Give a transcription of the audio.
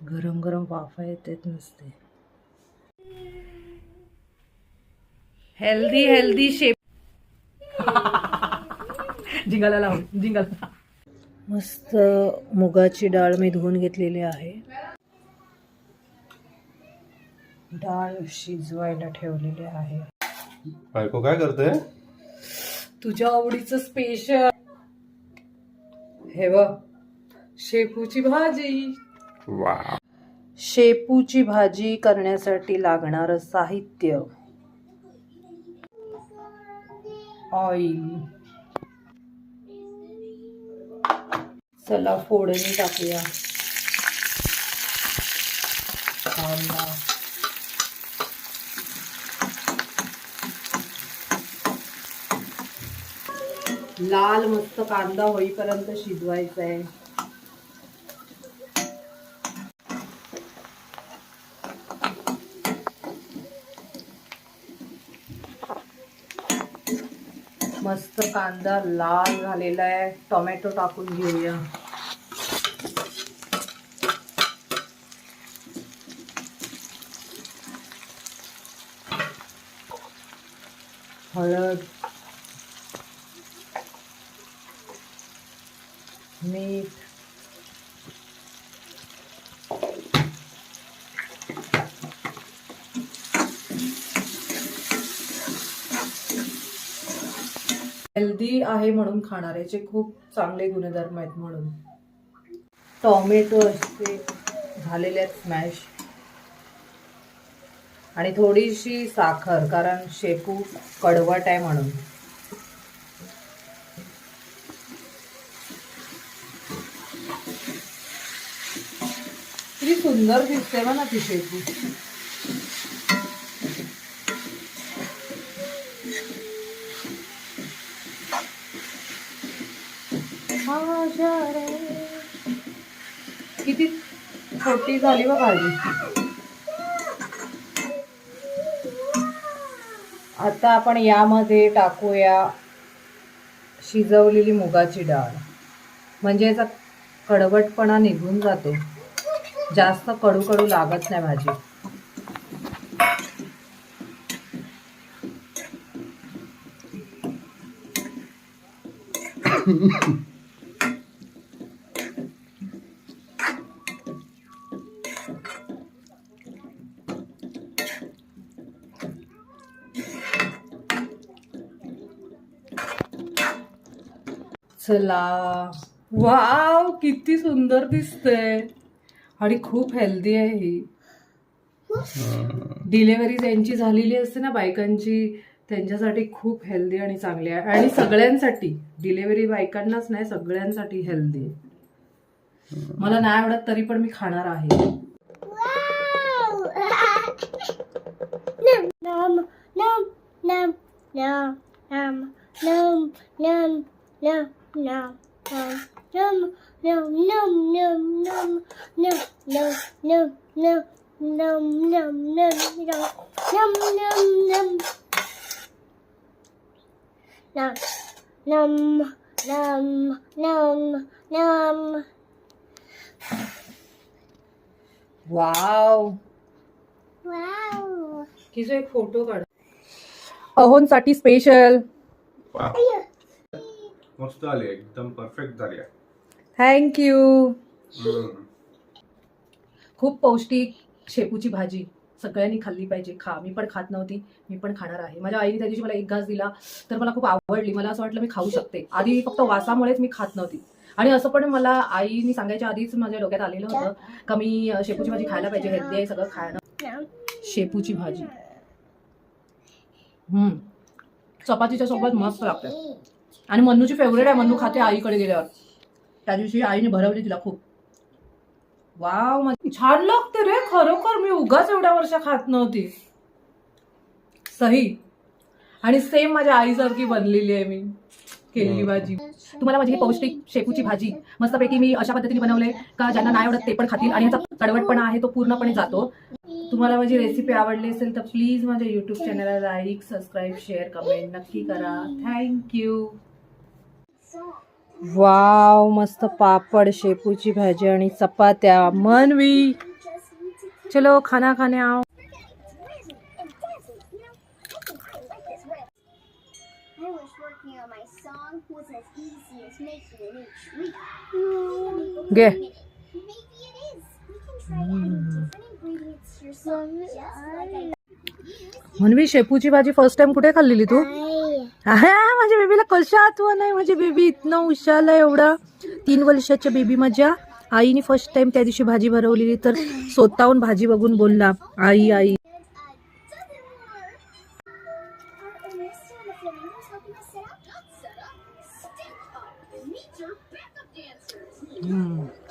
गरम गरम वाफा येतेच नसते. हेल्दी हेल्दी शेप जिंगाला लावून जिंगल. मस्त मुगाची डाळ मी धुवून घेतलेली आहे. डाळ शिजवायला ठेवलेली आहे. बायको काय करते तुझ्या आवडीचं स्पेशल हे शेपूची भाजी. वा शेपूची भाजी करण्यासाठी लागणारं साहित्य. ऑइल. चला फोडणी टाकूया. कांदा लाल मस्त कांदा होईपर्यंत शिजवायचा आहे मस्त कांदा लाल झालेला आहे. टोमॅटो टाकून घेऊया. हळद मीठ हेल्दी आहे म्हणून खाणाऱ्याचे खूप चांगले गुणधर्म आहेत म्हणून. टॉमॅटो असते झालेले आहेत स्मॅश आणि थोडीशी साखर कारण शेपू कडवट आहे म्हणून. किती सुंदर दिसते ना ती शेपू. माझ्या रे. किती छोटी झाली बघ भाजी आता आपण यामध्ये टाकूया शिजवलेली मुगाची डाळ. म्हणजे याचा कडवटपणा निघून जातो. जास्त कडू कडू लागत नाही भाजी. चला. वाव किती सुंदर दिसतंय. आणि खूप हेल्दी आहे ही. डिलेव्हरी ज्यांची झालेली असते ना बायकांची त्यांच्यासाठी खूप हेल्दी आणि चांगली आहे. आणि सगळ्यांसाठी डिलेव्हरी बायकांनाच नाही सगळ्यांसाठी हेल्दी आहे. मला नाही आवडत तरी पण मी खाणार आहे. nom, nom, nom, nom, nom, nom, nom, nom, nom, nom, nom, nom, nom, nom, nom, nom, nom, nom, nom, nom. Nom, nom, nom, nom, nom. Wow Wow. किजो एक फोटो काढ अहोंसाठी स्पेशल वा मस्त आली एकदम परफेक्ट झाली आहे. थँक्यू. खूप पौष्टिक शेपूची भाजी सगळ्यांनी खाल्ली पाहिजे. खा मी पण खात नव्हती मी पण खाणार आहे. माझ्या आईने त्या दिवशी मला एक घास दिला तर मला खूप आवडली. मला असं वाटलं मी खाऊ शकते. आधी फक्त वासामुळेच मी खात नव्हती. आणि असं पण मला आईनी सांगायच्या आधीच माझ्या डोक्यात आलेलं होतं का मी शेपूची भाजी खायला पाहिजे हेल्दी आहे सगळं खायला. शेपूची भाजी. हम्म. चपातीच्या सोबत मस्त लागते. आणि मन्नूची फेवरेट आहे मन्नू खाते आईकडे गेल्यावर. त्या दिवशी आईने भरवली तिला खूप. वाव माझी छान लागते रे खरोखर मी उगाच एवढ्या वर्ष खात नव्हती. सही. आणि सेम माझ्या आईसारखी बनलेली आहे मी केलेली भाजी. तुम्हाला माझी पौष्टिक शेपूची भाजी मस्तपैकी मी अशा पद्धतीने बनवले का ज्यांना नाही आवडत ते पण खातील आणि ह्याचा कडवटपणा आहे तो पूर्णपणे जातो. तुम्हाला माझी रेसिपी आवडली असेल तर प्लीज माझ्या युट्यूब चॅनलला लाईक सबस्क्राईब शेअर कमेंट नक्की करा. थँक्यू वाव मस्त पापड शेपूची भाजी आणि चपात्या. मनवी. चलो खाना खाने आओ. गे. मनवी शेपूची भाजी फर्स्ट टाइम कुठे खाल्लेली तू? माझ्या बेबीला कशा आठवण आहे? माझी बेबी इतनं हुशार आहे एवढा. तीन वर्षाच्या बेबी माझ्या. आईने फर्स्ट टाइम त्या दिवशी भाजी भरवलेली तर स्वतःहून भाजी बघून बोलला आई आई. Are